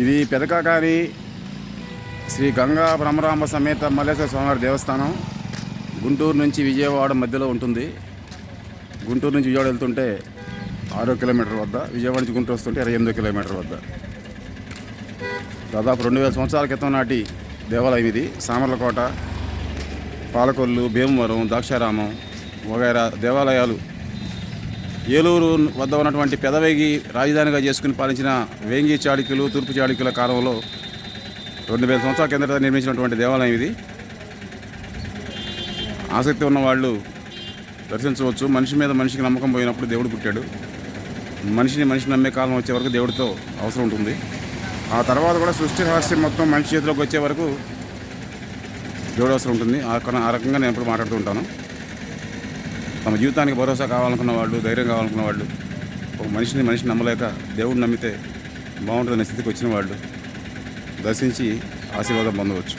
ఇది పెదకాకారి శ్రీ గంగా బ్రహ్మరాంబ సమేత మల్లేశ్వర స్వామివారి దేవస్థానం. గుంటూరు నుంచి విజయవాడ మధ్యలో ఉంటుంది. గుంటూరు నుంచి విజయవాడ వెళ్తుంటే ఆరో కిలోమీటర్ వద్ద విజయవాడ నుంచి గుంటూరు వస్తుంటే ఇరవై ఎనిమిదో కిలోమీటర్ వద్ద. దాదాపు రెండు వేల సంవత్సరాల క్రితం నాటి దేవాలయం ఇది. సామర్లకోట పాలకొల్లు భీమవరం ద్రాక్షారామం వగైరా దేవాలయాలు ఏలూరు వద్ద ఉన్నటువంటి పెదవేగి రాజధానిగా చేసుకుని పాలించిన వేంగి చాళుక్యులు తూర్పు చాళుక్యుల కాలంలో రెండు వేల సంవత్సరాల కిందట నిర్మించినటువంటి దేవాలయం ఇది. ఆసక్తి ఉన్న వాళ్ళు దర్శించవచ్చు. మనిషి మీద మనిషికి నమ్మకం పోయినప్పుడు దేవుడు పుట్టాడు. మనిషిని మనిషి నమ్మే కాలం వచ్చే వరకు దేవుడితో అవసరం ఉంటుంది. ఆ తర్వాత కూడా సృష్టి రహస్యం మొత్తం మనిషి చేతిలోకి వచ్చే వరకు దేవుడు అవసరం ఉంటుంది. ఆ ఆ రకంగా నేను ఎప్పుడు మాట్లాడుతూ ఉంటాను. తమ జీవితానికి భరోసా కావాలనుకున్న వాళ్ళు ధైర్యం కావాలనుకున్న వాళ్ళు ఒక మనిషిని మనిషిని నమ్మలేక దేవుడిని నమ్మితే బాగుంటుందనే స్థితికి వచ్చిన వాళ్ళు దర్శించి ఆశీర్వాదం పొందవచ్చు.